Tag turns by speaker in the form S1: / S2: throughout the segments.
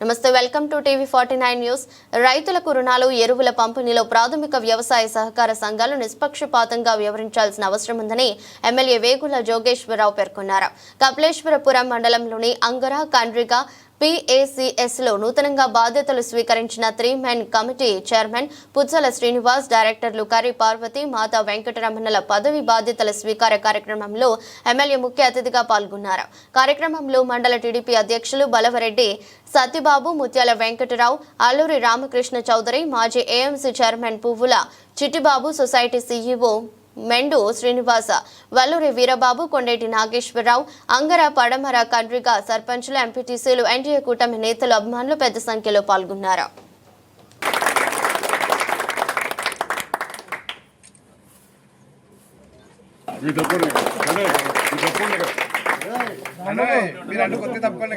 S1: నమస్తే welcome to TV forty nine news. రైతులకు రుణాలు ఎరువుల పంపిణీలో ప్రాథమిక వ్యవసాయ సహకార సంఘాలు నిష్పక్షపాతంగా వ్యవహరించాల్సిన అవసరం ఉందని ఎమ్మెల్యే వేగుల జోగేశ్వరరావు పేర్కొన్నారు. కపిలేశ్వరపురం మండలంలోని అంగర కండ్రిగా పిఏసిఎస్లో నూతనంగా బాధ్యతలు స్వీకరించిన three men committee chairman Puchchala Srinivas డైరెక్టర్లు కరి పార్వతి మాతా వెంకటరమణల పదవి బాధ్యతల స్వీకార కార్యక్రమంలో ఎమ్మెల్యే ముఖ్య అతిథిగా పాల్గొన్నారు. కార్యక్రమంలో మండల టీడీపీ అధ్యక్షులు బలవరెడ్డి సత్యబాబు ముత్యాల వెంకటరావు అల్లూరి రామకృష్ణ చౌదరి మాజీ AMC chairman Puvvula Chittibabu society CEO Mendu Srinivasa Valluri Veerababu Kondeti Nageswararao Angara Padamara Kandriga సర్పంచులు ఎంపీటీసీలు ఎన్డీఏ కూటమి నేతలు అభిమానులు పెద్ద సంఖ్యలో పాల్గొన్నారు.
S2: మీరు అడ్డు కొద్దిగా తప్పుకోండి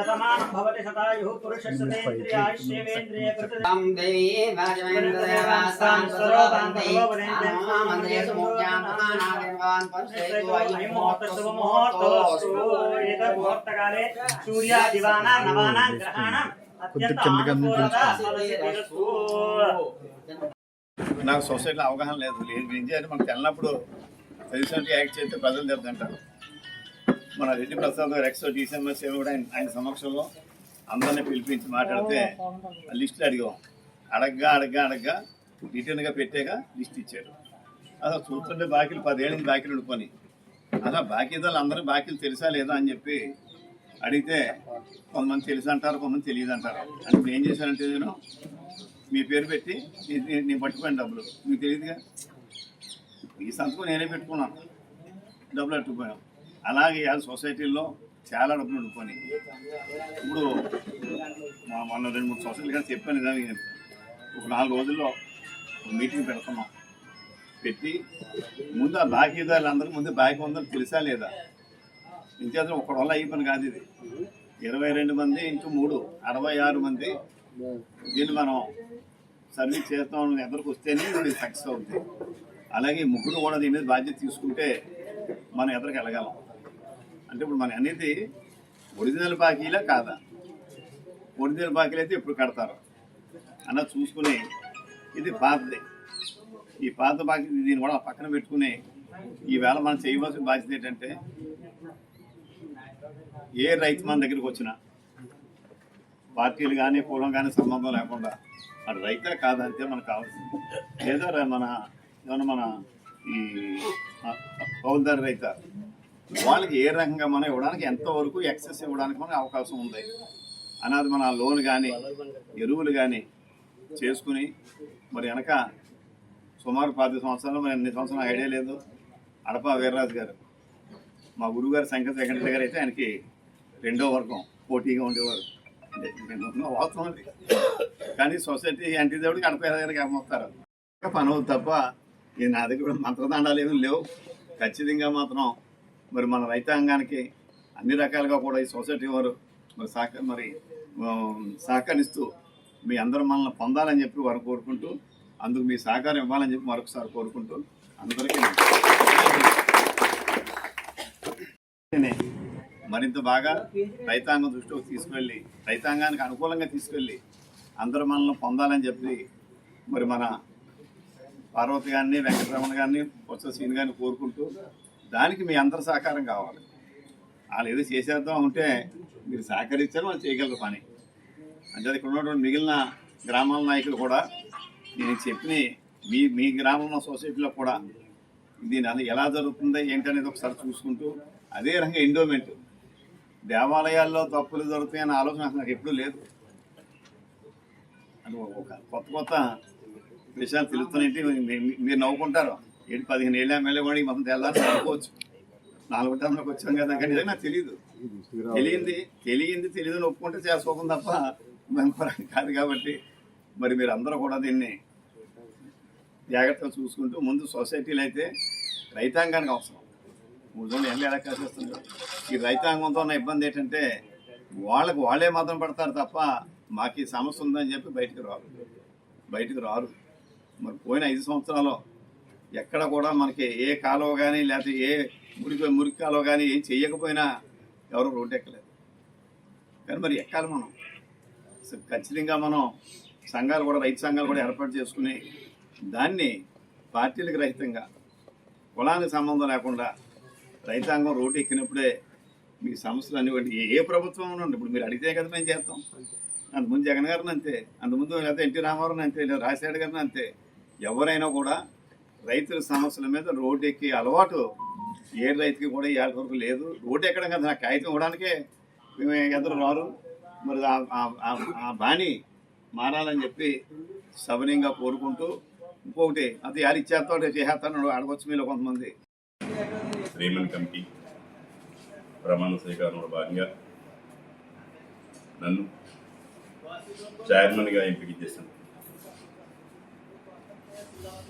S3: వదో భాగదేవే ఉపనైతి బ్రాహ్మణో వృద్ధివృద్ధ్యతే సర్వాధిదేవతా బ్రాహ్మణాది సర్వాధిదేవతాः శతమానం భవతి శతాయుః పురుషస్యేంద్రియాయుష్యేంద్రియ కృత
S4: తం దేవీ వాజమేంద్రదేవాస్తాం స్వరూపంతే మంత్రేషు ముఖ్యాం ప్రమాణాదేవాన్ పరిశేతు
S3: ముహూర్తకాలే సూర్యాదివానాం నవానాం గ్రహాణం
S5: నాకు సొసైటీలో అవగాహన లేదు. లేదు ఏం చేయాలి మనకు తెలినప్పుడు తెలిసినట్టు యాక్ట్ చేస్తే ప్రజలు దెబ్బతింటారు మన రెడ్డి ప్రసాద్ గారు ఎక్స్ డిసెంబర్ సేవ కూడా ఆయన సమక్షంలో. అందరినీ పిలిపించి మాట్లాడితే ఆ లిస్టులు అడిగాం. అడగ్గా అడగ్గా అడగ్గా రిటర్న్గా పెట్టాక లిస్ట్ ఇచ్చారు. అసలు చూస్తుంటే బాకీలు పదేళ్ళ బాకీలు ఉండిపోయి అసలు బాకీదారులు అందరూ బాకీలు తెలుసా లేదా అని చెప్పి అడిగితే కొంతమంది తెలుసు అంటారు కొంతమంది తెలియదు అంటారు. అంటే ఇప్పుడు ఏం చేశానంటే నేను మీ పేరు పెట్టి నేను పట్టుకోండి డబ్బులు. మీకు తెలియదుగా? ఈ సంతకం నేనే పెట్టుకున్నాను. డబ్బులు అట్టుకుపోయాం. అలాగే ఆ సొసైటీల్లో చాలా డబ్బులు ఉండిపోయి ఇప్పుడు మా- మొన్న రెండు మూడు సొసైటీలు కానీ చెప్పాను కానీ ఒక నాలుగు రోజుల్లో మీటింగ్ పెడుతున్నాం. పెట్టి ముందు ఆ బాకీదారులు అందరూ ముందు బాకీ ఉందని తెలుసా లేదా? ఇంకేదో ఒకటి వల్ల అయిపోయిన కాదు ఇది. ఇరవై రెండు మంది ఇంటూ మూడు అరవై ఆరు మంది దీన్ని మనం సర్వీస్ చేస్తాం ఎవరికి వస్తేనే ఇది సక్సెస్ అవుతుంది అలాగే ముగ్గురు కూడా దీని మీద బాధ్యత తీసుకుంటే మనం ఎదరికి వెళ్ళగలం. అంటే ఇప్పుడు మన అనేది ఒరిజినల్ బాకీలా కాదా? ఒరిజినల్ బాకీలు అయితే ఇప్పుడు కడతారు? అన్న చూసుకుని ఇది పాతది ఈ పాత బాకీ దీన్ని కూడా పక్కన పెట్టుకుని ఈవేళ మనం చేయవలసిన బాధ్యత ఏంటంటే ఏ రైతు మన దగ్గరికి వచ్చినా పార్టీలు కానీ పూర్వం కానీ సంబంధం లేకుండా అటు రైతే కాదంటే మనకు కావాల్సింది. లేదా మన ఏమన్నా మన ఈ పౌల్దారి రైత వాళ్ళకి ఏ రకంగా మనం ఇవ్వడానికి ఎంతవరకు ఎక్సెస్ ఇవ్వడానికి మనకు అవకాశం ఉంది. అన్నది మన లోన్ కానీ ఎరువులు కానీ చేసుకుని మరి వెనక సుమారు పది సంవత్సరాలు మరి ఎన్ని సంవత్సరాలు ఐడియా లేదు. అడప వీర్రాజు గారు మా గురుగారు శంకర సెకండరీ గారు అయితే ఆయనకి రెండో వర్గం పోటీగా ఉండేవారు. అంటే వాస్తవం అది. కానీ సొసైటీ అంటే దేవుడికి అడప గారికి అమ్మొస్తారు పని అవుతుంది తప్ప ఈ నా దగ్గర మంత్రదండాలు ఏమీ లేవు. ఖచ్చితంగా మాత్రం మరి మన రైతాంగానికి అన్ని రకాలుగా కూడా ఈ సొసైటీ వారు మరి సహక మరి సహకరిస్తూ మీ అందరూ మనల్ని పొందాలని చెప్పి వారు కోరుకుంటూ అందుకు మీ సహకారం ఇవ్వాలని చెప్పి మరొకసారి కోరుకుంటూ అందరికీ మరింత బాగా రైతాంగం దృష్టికి తీసుకువెళ్ళి రైతాంగానికి అనుకూలంగా తీసుకెళ్ళి అందరూ మనల్ని పొందాలని చెప్పి మరి మన పార్వతి గారిని వెంకటరమణ గారిని బొత్స శ్రీని గారిని కోరుకుంటూ దానికి మీ అందరి సహకారం కావాలి. వాళ్ళు ఏదో చేసేద్దాం ఉంటే మీరు సహకరించారు వాళ్ళు చేయగలరు పని. అంటే ఇక్కడ ఉన్నటువంటి మిగిలిన గ్రామాల నాయకులు కూడా నేను చెప్పిన మీ మీ గ్రామంలో సొసైటీలో కూడా దీని అలా ఎలా జరుగుతుందో ఏంటనేది ఒకసారి చూసుకుంటూ అదే రకంగా ఎండోమెంట్ దేవాలయాల్లో తప్పులు జరుగుతాయన్న ఆలోచన నాకు ఎప్పుడూ లేదు. అది ఒక కొత్త కొత్త విషయాలు తెలుస్తున్నాయంటే మీరు నవ్వుకుంటారు. ఏడు పదిహేను ఏళ్ళ ఎమ్మెల్యే కూడా ఈ మొత్తం తెల్లారి నాలుగు టర్మ్లోకి వచ్చాం కదా కానీ నిజంగా నాకు తెలియదు తెలియంది తెలియంది తెలియదు ఒప్పుకుంటే చేసుకోకుండా తప్ప మెంబరం కాదు కాబట్టి మరి మీరు అందరూ కూడా దీన్ని జాగ్రత్తగా చూసుకుంటూ ముందు సొసైటీలో అయితే రైతాంగానికి అవసరం. మూడు ఎల్లు ఎలా కాసేస్తుంది ఈ రైతాంగంతో ఉన్న ఇబ్బంది ఏంటంటే వాళ్ళకు వాళ్ళే మాత్రం పడతారు తప్ప మాకు ఈ సమస్య ఉందని చెప్పి బయటికి రారు. బయటికి రారు. మరి పోయిన ఐదు సంవత్సరాలు ఎక్కడ కూడా మనకి ఏ కాలువ కానీ లేకపోతే ఏ మురికి మురికి కాలువ కానీ ఏం చెయ్యకపోయినా ఎవరు రోడ్డు ఎక్కలేదు. కానీ మరి ఎక్కాలి మనం. ఖచ్చితంగా మనం సంఘాలు కూడా రైతు సంఘాలు కూడా ఏర్పాటు చేసుకుని దాన్ని పార్టీలకు రహితంగా కులానికి సంబంధం లేకుండా రైతాంగం రోడ్డు ఎక్కినప్పుడే మీ సమస్యలు అన్ని ఏ- ఏ ప్రభుత్వం ఉండండి. ఇప్పుడు మీరు అడిగితే కదా మేము చేస్తాం. అంతకుముందు జగన్ గారిని అంతే. అంతకుముందు లేకపోతే ఎన్టీ రామారావుని అంతే లేదా రాజశేఖర్ గారిని అంతే. ఎవరైనా కూడా రైతుల సమస్యల మీద రోడ్డు ఎక్కి అలవాటు ఏ రైతుకి కూడా ఇవాళ వరకు లేదు. రోడ్డు ఎక్కడం కదా నాకు కాగితం ఇవ్వడానికే మేము ఎదురు రారు. మరి ఆ- బాణి మారాలని చెప్పి సవనీయంగా కోరుకుంటూ ఇంకొకటి అది యారు ఇచ్చేస్తాడు చేసేస్తాను అడగొచ్చు మీలో కొంతమంది.
S6: శ్రీమన్ కమిటీ ప్రమాణ స్వీకారంలో భాగంగా నన్ను చైర్మన్గా ఎంపిక చేశాను.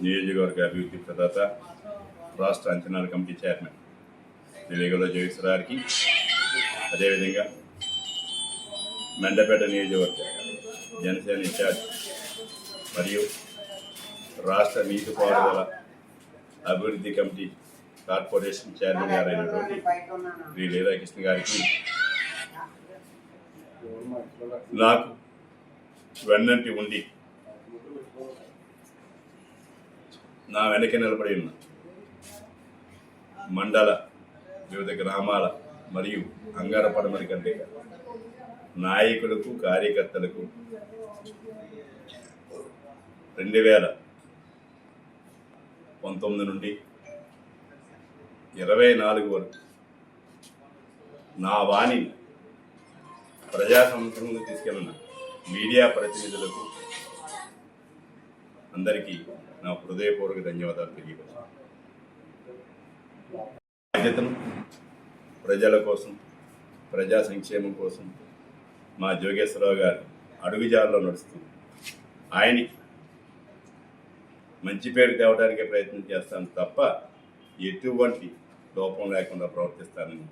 S6: నియోజకవర్గ అభివృద్ధి ప్రదాత రాష్ట్ర అంచనాల కమిటీ చైర్మన్ నిలేగల జోగేశ్వరారికి అదేవిధంగా మెండపేట నియోజకవర్గ జనసేన ఇన్ఛార్జ్ మరియు రాష్ట్ర నీటిపారుదల అభివృద్ధి కమిటీ కార్పొరేషన్ చైర్మన్ గారైనటువంటి శ్రీ లీలాకృష్ణ గారికి నాకు వెన్నంటి ఉండి నా వెనక నిలబడి ఉన్న మండల వివిధ గ్రామాల మరియు అంగార పడమరి కంటే నాయకులకు కార్యకర్తలకు రెండు వేల పంతొమ్మిది నుండి ఇరవై నాలుగు వరకు నా వాణి ప్రజా సంస్థలకు తీసుకెళ్ళిన మీడియా ప్రతినిధులకు అందరికీ నా హృదయపూర్వక ధన్యవాదాలు తెలియవచ్చు బాధ్యతను ప్రజల కోసం ప్రజా సంక్షేమం కోసం మా జోగేశ్వరరావు గారు అడుగుజాడలో నడుస్తూ ఆయనకి మంచి పేరు తేవడానికే ప్రయత్నం చేస్తాను తప్ప ఎటువంటి లోపం లేకుండా ప్రవర్తిస్తానని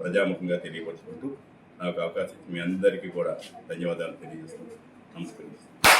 S6: ప్రజాముఖంగా తెలియపరుచుకుంటూ నాకు అవకాశం మీ అందరికీ కూడా ధన్యవాదాలు తెలియజేస్తున్నాను నమస్కరిస్తున్నాను.